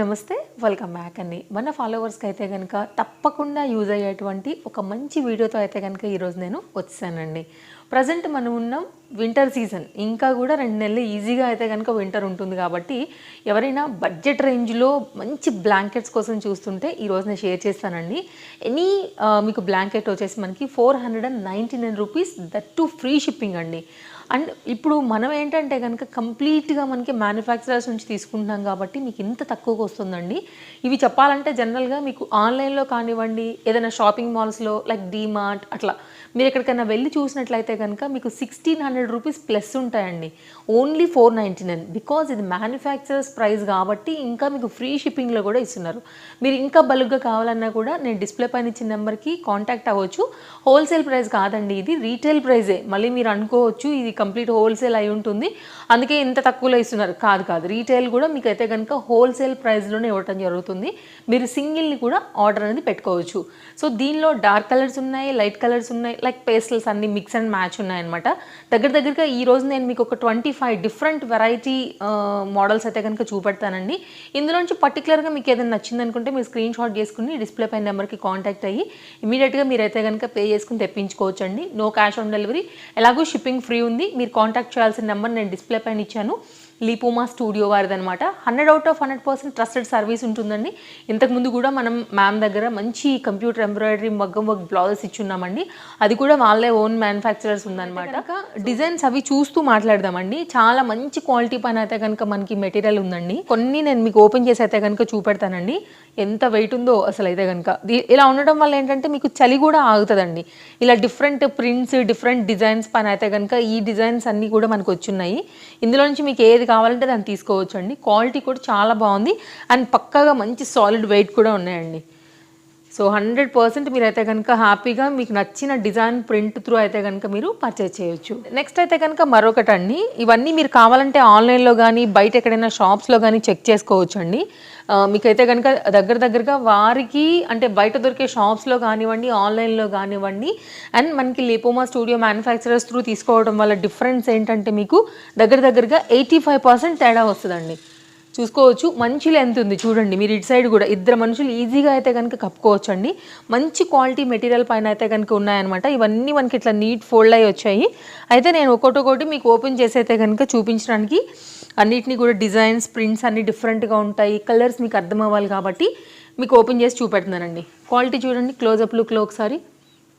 నమస్తే welcome back అండి. మన ఫాలోవర్స్కి అయితే కనుక తప్పకుండా యూజ్ అయ్యేటువంటి ఒక మంచి వీడియోతో అయితే కనుక ఈరోజు నేను వచ్చానండి. ప్రజెంట్ మనం ఉన్నాం వింటర్ సీజన్ ఇంకా కూడా రెండు నెలలు ఈజీగా అయితే కనుక వింటర్ ఉంటుంది కాబట్టి ఎవరైనా బడ్జెట్ రేంజ్లో మంచి బ్లాంకెట్స్ కోసం చూస్తుంటే ఈరోజు నేను షేర్ చేస్తానండి. ఎనీ మీకు బ్లాంకెట్ వచ్చేసి మనకి four hundred and ninety nine rupees that to free shipping అండి. అండ్ ఇప్పుడు మనం ఏంటంటే కనుక కంప్లీట్గా మనకి మ్యానుఫ్యాక్చరర్స్ నుంచి తీసుకుంటున్నాం కాబట్టి మీకు ఇంత తక్కువగా వస్తుందండి. ఇవి చెప్పాలంటే జనరల్గా మీకు ఆన్లైన్లో కానివ్వండి ఏదైనా షాపింగ్ మాల్స్లో లైక్ డీమార్ట్ అట్లా. మీరు ఎక్కడికైనా వెళ్ళి చూసినట్లయితే కనుక మీకు సిక్స్టీన్ హండ్రెడ్ రూపీస్ ప్లస్ ఉంటాయండి. Only four ninety nine because ఇది మ్యానుఫ్యాక్చరర్స్ ప్రైస్ కాబట్టి ఇంకా మీకు ఫ్రీ షిప్పింగ్లో కూడా ఇస్తున్నారు. మీరు ఇంకా బల్క్గా కావాలన్నా కూడా నేను డిస్ప్లే పైన ఇచ్చిన నెంబర్కి కాంటాక్ట్ అవ్వచ్చు. హోల్సేల్ ప్రైస్ కాదండి ఇది రీటైల్ ప్రైజే మళ్ళీ మీరు అనుకోవచ్చు ఇది కంప్లీట్ హోల్సేల్ అయి ఉంటుంది. అందుకే ఇంత తక్కువలో ఇస్తున్నారు. కాదు కాదు. రీటైల్ కూడా మీకు అయితే కనుక హోల్సేల్ ప్రైస్లోనే ఇవ్వటం జరుగుతుంది. మీరు సింగిల్ని కూడా ఆర్డర్ అనేది పెట్టుకోవచ్చు. సో దీనిలో డార్క్ కలర్స్ ఉన్నాయి లైట్ కలర్స్ ఉన్నాయి లైక్ పేస్టల్స్ అన్ని మిక్స్ అండ్ మ్యాచ్ ఉన్నాయన్నమాట. దగ్గర దగ్గరగా ఈ రోజు నేను మీకు ఒక twenty five different variety models అయితే కనుక చూపెడతానండి. ఇందులోంచి పర్టికులర్గా మీకు ఏదైనా నచ్చింది అనుకుంటే మీరు స్క్రీన్ షాట్ చేసుకుని డిస్ప్లే పైన నెంబర్కి కాంటాక్ట్ అయ్యి ఇమీడియట్గా మీరైతే కనుక పే చేసుకుని తెప్పించుకోవచ్చు అండి నో క్యాష్ ఆన్ డెలివరీ. ఎలాగో షిప్పింగ్ ఫ్రీ ఉంది. మీరు కాంటాక్ట్ చేయాల్సిన నెంబర్ నేను డిస్ప్లే పైన ఇచ్చాను. లీపోమా స్టూడియో వారిది అనమాట hundred out of hundred percent trusted service ఉంటుందండి. ఇంతకుముందు కూడా మనం మ్యామ్ దగ్గర మంచి కంప్యూటర్ ఎంబ్రాయిడరీ మగ్గం వర్క్ బ్లౌజెస్ ఇచ్చున్నామండి. అది కూడా వాళ్ళే ఓన్ మ్యానుఫ్యాక్చరర్స్ ఉందన్నమాట. డిజైన్స్ అవి చూస్తూ మాట్లాడదామండి. చాలా మంచి క్వాలిటీ పైన అయితే కనుక మనకి మెటీరియల్ ఉందండి. కొన్ని నేను మీకు ఓపెన్ చేసి అయితే కనుక చూపెడతానండి. ఎంత వెయిట్ ఉందో అసలు అయితే కనుక. ఇలా ఉండడం వల్ల ఏంటంటే మీకు చలి కూడా ఆగుతుందండి. ఇలా డిఫరెంట్ ప్రింట్స్ డిఫరెంట్ డిజైన్స్ పైన అయితే కనుక ఈ డిజైన్స్ అన్నీ కూడా మనకు వచ్చున్నాయి. ఇందులో నుంచి మీకు ఏది కావాలంటే దాన్ని తీసుకోవచ్చు అండి క్వాలిటీ కూడా చాలా బాగుంది. అండ్ పక్కగా మంచి సాలిడ్ వెయిట్ కూడా ఉన్నాయండి. సో హండ్రెడ్ పర్సెంట్ మీరైతే కనుక హ్యాపీగా మీకు నచ్చిన డిజైన్ ప్రింట్ త్రూ అయితే కనుక మీరు పర్చేజ్ చేయొచ్చు. నెక్స్ట్ అయితే కనుక మరొకటి అండి. ఇవన్నీ మీరు కావాలంటే ఆన్లైన్లో కానీ బయట ఎక్కడైనా షాప్స్లో కానీ చెక్ చేసుకోవచ్చు అండి మీకైతే కనుక దగ్గర దగ్గరగా వారికి అంటే బయట దొరికే షాప్స్లో కానివ్వండి ఆన్లైన్లో కానివ్వండి అండ్ మనకి లేపోమా స్టూడియో మ్యానుఫ్యాక్చరర్స్ త్రూ తీసుకోవడం వల్ల డిఫరెన్స్ ఏంటంటే మీకు దగ్గర దగ్గరగా ఎయిటీ ఫైవ్ పర్సెంట్ తేడా వస్తుందండి. చూసుకోవచ్చు. మంచి లెంత్ ఉంది. చూడండి మీరు ఇటు సైడ్ కూడా ఇద్దరు మనుషులు ఈజీగా అయితే కనుక కప్పుకోవచ్చు అండి మంచి క్వాలిటీ మెటీరియల్ పైన అయితే కనుక ఉన్నాయన్నమాట. ఇవన్నీ మనకి ఇట్లా నీట్ ఫోల్డ్ అయ్యి వచ్చాయి. అయితే నేను ఒకటొకటి మీకు ఓపెన్ చేసి అయితే కనుక చూపించడానికి అన్నిటినీ కూడా డిజైన్స్ ప్రింట్స్ అన్ని డిఫరెంట్గా ఉంటాయి. కలర్స్ మీకు అర్థం అవ్వాలి కాబట్టి మీకు ఓపెన్ చేసి చూపెడుతున్నానండి. క్వాలిటీ చూడండి క్లోజప్ లుక్లో ఒకసారి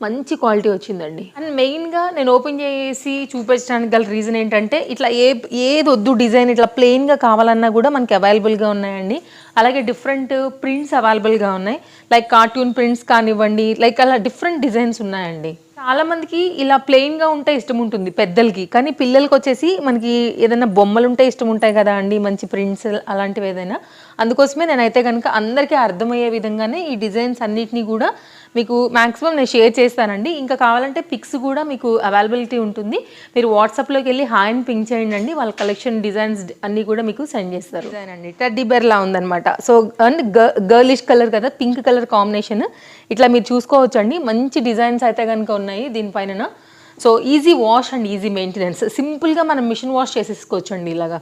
మంచి క్వాలిటీ వచ్చిందండి. అండ్ మెయిన్గా నేను ఓపెన్ చేసి చూపించడానికి గల రీజన్ ఏంటంటే ఇట్లా ఏ ఏది వద్దు డిజైన్ ఇట్లా ప్లెయిన్గా కావాలన్నా కూడా మనకి అవైలబుల్గా ఉన్నాయండి. అలాగే డిఫరెంట్ ప్రింట్స్ అవైలబుల్గా ఉన్నాయి. లైక్ కార్టూన్ ప్రింట్స్ కానివ్వండి లైక్ అలా డిఫరెంట్ డిజైన్స్ ఉన్నాయండి. చాలామందికి ఇలా ప్లెయిన్గా ఉంటే ఇష్టం ఉంటుంది పెద్దలకి. కానీ పిల్లలకి వచ్చేసి మనకి ఏదైనా బొమ్మలు ఉంటే ఇష్టం ఉంటాయి కదా అండి మంచి ప్రింట్స్ అలాంటివి ఏదైనా. అందుకోసమే నేనైతే కనుక అందరికీ అర్థమయ్యే విధంగానే ఈ డిజైన్స్ అన్నిటినీ కూడా మీకు మ్యాక్సిమం నేను షేర్ చేస్తానండి. ఇంకా కావాలంటే పిక్స్ కూడా మీకు అవైలబిలిటీ ఉంటుంది. మీరు వాట్సాప్లోకి వెళ్ళి హాయ్ అని పింక్ చేయండి అండి. వాళ్ళ కలెక్షన్ డిజైన్స్ అన్నీ కూడా మీకు సెండ్ చేస్తారు. డిజైన్ అండి. టెడ్డీ బెర్ లా సో అండ్ గర్లిష్ కలర్ కదా పింక్ కలర్ కాంబినేషన్ ఇట్లా మీరు చూసుకోవచ్చు అండి మంచి డిజైన్స్ అయితే కనుక ఉన్నాయి దీనిపైన so easy wash and easy maintenance సింపుల్గా మనం మిషన్ వాష్ చేసేసుకోవచ్చు అండి ఇలాగా.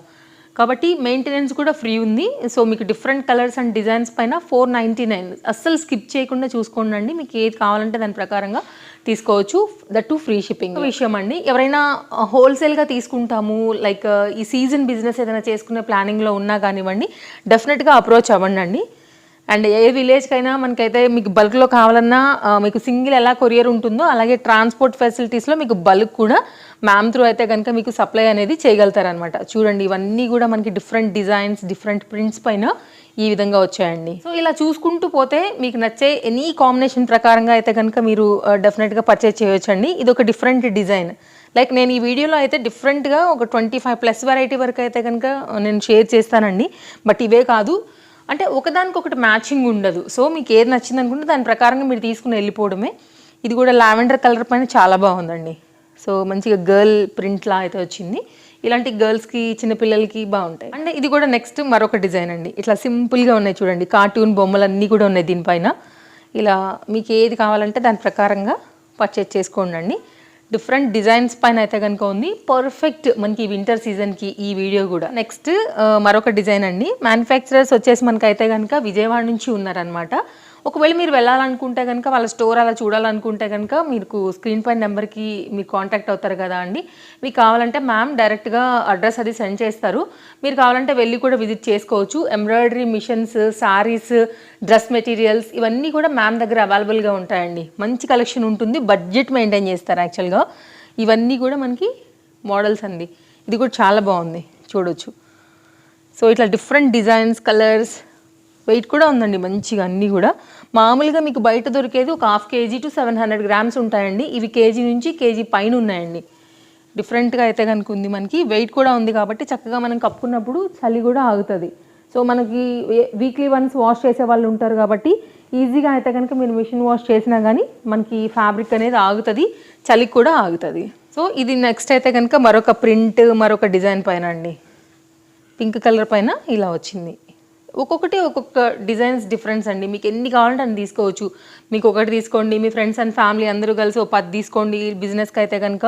కాబట్టి మెయింటెనెన్స్ కూడా ఫ్రీ ఉంది. సో మీకు డిఫరెంట్ కలర్స్ అండ్ డిజైన్స్ పైన ఫోర్ నైంటీ నైన్ అస్సలు స్కిప్ చేయకుండా చూసుకోండి అండి. మీకు ఏది కావాలంటే దాని ప్రకారంగా తీసుకోవచ్చు. దట్ టు ఫ్రీ షిప్పింగ్ విషయం అండి. ఎవరైనా హోల్సేల్గా తీసుకుంటాము లైక్ ఈ సీజన్ బిజినెస్ ఏదైనా చేసుకునే ప్లానింగ్లో ఉన్నా కానివ్వండి డెఫినెట్గా అప్రోచ్ అవ్వండి అండ్ ఏ విలేజ్కైనా మనకైతే మీకు బల్క్లో కావాలన్నా మీకు సింగిల్ ఎలా కొరియర్ ఉంటుందో అలాగే ట్రాన్స్పోర్ట్ ఫెసిలిటీస్లో మీకు బల్క్ కూడా మ్యామ్ త్రూ అయితే కనుక మీకు సప్లై అనేది చేయగలుగుతారనమాట చూడండి ఇవన్నీ కూడా మనకి డిఫరెంట్ డిజైన్స్ డిఫరెంట్ ప్రింట్స్ పైన ఈ విధంగా వచ్చాయండి. సో ఇలా చూసుకుంటూ పోతే మీకు నచ్చే ఎనీ కాంబినేషన్ ప్రకారంగా అయితే కనుక మీరు డెఫినెట్గా పర్చేజ్ చేయొచ్చండి. ఇది ఒక డిఫరెంట్ డిజైన్ లైక్ నేను ఈ వీడియోలో అయితే డిఫరెంట్గా ఒక ట్వంటీ ఫైవ్ ప్లస్ వెరైటీ వరకు అయితే కనుక నేను షేర్ చేస్తానండి. బట్ ఇవే కాదు అంటే ఒకదానికొకటి మ్యాచింగ్ ఉండదు. సో మీకు ఏది నచ్చింది అనుకుంటే దాని ప్రకారంగా మీరు తీసుకుని వెళ్ళిపోవడమే. ఇది కూడా లావెండర్ కలర్ పైన చాలా బాగుందండి. సో మంచిగా గర్ల్ ప్రింట్లా అయితే వచ్చింది. ఇలాంటి గర్ల్స్కి చిన్నపిల్లలకి బాగుంటాయి. అంటే ఇది కూడా నెక్స్ట్ మరొక డిజైన్ అండి. ఇట్లా సింపుల్గా ఉన్నాయి చూడండి. కార్టూన్ బొమ్మలు అన్నీ కూడా ఉన్నాయి దీనిపైన. ఇలా మీకు ఏది కావాలంటే దాని ప్రకారంగా పర్చేజ్ చేసుకోండి అండి డిఫరెంట్ డిజైన్స్ పైన అయితే కనుక ఉంది. పర్ఫెక్ట్ మనకి వింటర్ సీజన్కి ఈ వీడియో కూడా. నెక్స్ట్ మరొక డిజైన్ అండి. మ్యానుఫ్యాక్చరర్స్ వచ్చేసి మనకైతే కనుక విజయవాడ నుంచి ఉన్నారనమాట ఒకవేళ మీరు వెళ్ళాలనుకుంటే కనుక వాళ్ళ స్టోర్ అలా చూడాలనుకుంటే కనుక మీకు స్క్రీన్ పై నెంబర్కి మీరు కాంటాక్ట్ అవుతారు కదా అండి. మీకు కావాలంటే మ్యామ్ డైరెక్ట్గా అడ్రస్ అది సెండ్ చేస్తారు. మీరు కావాలంటే వెళ్ళి కూడా విజిట్ చేసుకోవచ్చు. Embroidery machines saris dress materials ఇవన్నీ కూడా మ్యామ్ దగ్గర అవైలబుల్గా ఉంటాయండి. మంచి కలెక్షన్ ఉంటుంది. బడ్జెట్ మెయింటైన్ చేస్తారు యాక్చువల్గా ఇవన్నీ కూడా మనకి మోడల్స్ అండి. ఇది కూడా చాలా బాగుంది. చూడొచ్చు. సో ఇట్లా డిఫరెంట్ డిజైన్స్ కలర్స్ వెయిట్ కూడా ఉందండి మంచిగా అన్నీ కూడా. మామూలుగా మీకు బయట దొరికేది ఒక half KG to seven hundred grams ఉంటాయండి. ఇవి కేజీ నుంచి కేజీ పైన ఉన్నాయండి. డిఫరెంట్గా అయితే కనుక ఉంది మనకి. వెయిట్ కూడా ఉంది కాబట్టి చక్కగా మనం కప్పుకున్నప్పుడు చలి కూడా ఆగుతుంది. సో మనకి వీక్లీ వన్స్ వాష్ చేసే వాళ్ళు ఉంటారు కాబట్టి ఈజీగా అయితే కనుక మీరు మిషన్ వాష్ చేసినా కానీ మనకి ఫ్యాబ్రిక్ అనేది ఆగుతుంది చలికి కూడా ఆగుతుంది. సో ఇది నెక్స్ట్ అయితే కనుక మరొక ప్రింట్ మరొక డిజైన్ పైన అండి. పింక్ కలర్ పైన ఇలా వచ్చింది. ఒక్కొక్కటి ఒక్కొక్క డిజైన్స్ డిఫరెన్స్ అండి. మీకు ఎన్ని కావాలంటే అన్ని తీసుకోవచ్చు. మీకు ఒకటి తీసుకోండి మీ ఫ్రెండ్స్ అండ్ ఫ్యామిలీ అందరూ కలిసి ఒక పది తీసుకోండి బిజినెస్కి అయితే కనుక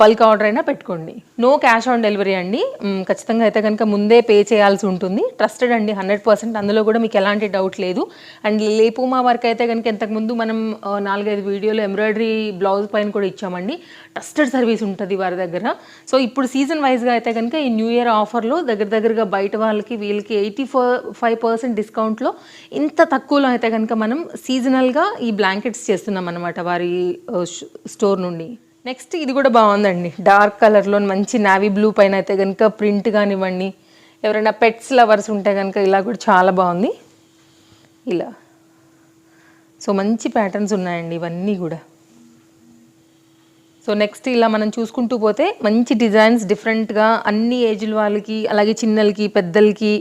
బల్క్ ఆర్డర్ అయినా పెట్టుకోండి. నో క్యాష్ ఆన్ డెలివరీ అండి. ఖచ్చితంగా అయితే కనుక ముందే పే చేయాల్సి ఉంటుంది. ట్రస్టెడ్ అండి హండ్రెడ్ పర్సెంట్. అందులో కూడా మీకు ఎలాంటి డౌట్ లేదు. అండ్ లేపుమా వర్క్ అయితే కనుక ఇంతకుముందు మనం నాలుగైదు వీడియోలు ఎంబ్రాయిడరీ బ్లౌజ్ పైన కూడా ఇచ్చామండి. ట్రస్టెడ్ సర్వీస్ ఉంటుంది వారి దగ్గర. సో ఇప్పుడు సీజన్ వైజ్గా అయితే కనుక ఈ న్యూ ఇయర్ ఆఫర్లో దగ్గర దగ్గరగా బయట వాళ్ళకి వీళ్ళకి ఎయిటీ ఫోర్ ఫైవ్ పర్సెంట్ డిస్కౌంట్లో ఇంత తక్కువలో అయితే కనుక మనం సీజనల్గా ఈ బ్లాంకెట్స్ చేస్తున్నాం అనమాట వారి స్టోర్ నుండి. నెక్స్ట్ ఇది కూడా బాగుందండి. డార్క్ కలర్లో మంచి నావీ బ్లూ పైన అయితే కనుక ప్రింట్ కానివ్వండి ఎవరైనా పెట్స్ లవర్స్ ఉంటే కనుక ఇలా కూడా చాలా బాగుంది. ఇలా. సో మంచి ప్యాటర్న్స్ ఉన్నాయండి ఇవన్నీ కూడా. సో నెక్స్ట్ ఇలా మనం చూసుకుంటూ పోతే మంచి డిజైన్స్ డిఫరెంట్గా అన్ని ఏజ్ల వాళ్ళకి అలాగే చిన్నలకి పెద్దలకి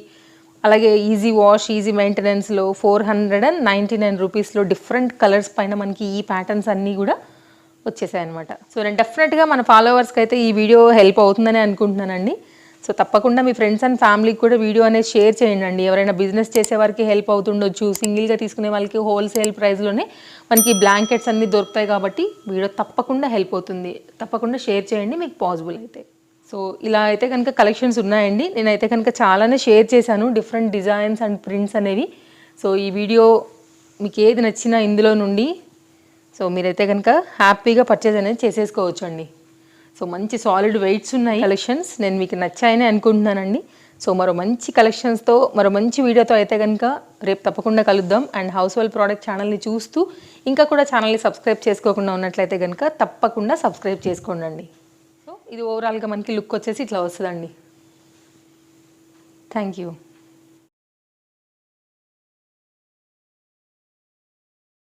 అలాగే easy wash easy మెయింటెనెన్స్లో four hundred and ninety nine రూపీస్లో డిఫరెంట్ కలర్స్ పైన మనకి ఈ ప్యాటర్న్స్ అన్నీ కూడా వచ్చేసాయి అనమాట సో నేను డెఫినెట్గా మన ఫాలోవర్స్కి అయితే ఈ వీడియో హెల్ప్ అవుతుందని అనుకుంటున్నానండి. సో తప్పకుండా మీ ఫ్రెండ్స్ అండ్ ఫ్యామిలీకి కూడా వీడియో అనేది షేర్ చేయండి అండి. ఎవరైనా బిజినెస్ చేసే వారికి హెల్ప్ అవుతుండొచ్చు సింగిల్గా తీసుకునే వాళ్ళకి హోల్సేల్ ప్రైస్లోనే మనకి బ్లాంకెట్స్ అన్నీ దొరుకుతాయి కాబట్టి వీడియో తప్పకుండా హెల్ప్ అవుతుంది. తప్పకుండా షేర్ చేయండి మీకు పాసిబుల్ అయితే. సో ఇలా అయితే కనుక కలెక్షన్స్ ఉన్నాయండి. నేనైతే కనుక చాలానే షేర్ చేశాను. డిఫరెంట్ డిజైన్స్ అండ్ ప్రింట్స్ అనేవి. సో ఈ వీడియో మీకు ఏది నచ్చినా ఇందులో నుండి. సో మీరైతే కనుక హ్యాపీగా పర్చేజ్ అనేది చేసేసుకోవచ్చు అండి సో మంచి సాలిడ్ వెయిట్స్ ఉన్నాయి కలెక్షన్స్ నేను మీకు నచ్చాయని అనుకుంటున్నానండి. సో మరో మంచి కలెక్షన్స్తో మరో మంచి వీడియోతో అయితే కనుక రేపు తప్పకుండా కలుద్దాం. అండ్ హౌస్ హోల్డ్ ప్రోడక్ట్ ఛానల్ని చూస్తూ ఇంకా కూడా ఛానల్ని సబ్స్క్రైబ్ చేసుకోకుండా ఉన్నట్లయితే కనుక తప్పకుండా సబ్స్క్రైబ్ చేసుకోండి ఇది ఓవరాల్గా మనకి లుక్ వచ్చేసి ఇట్లా వస్తుందండి. Thank you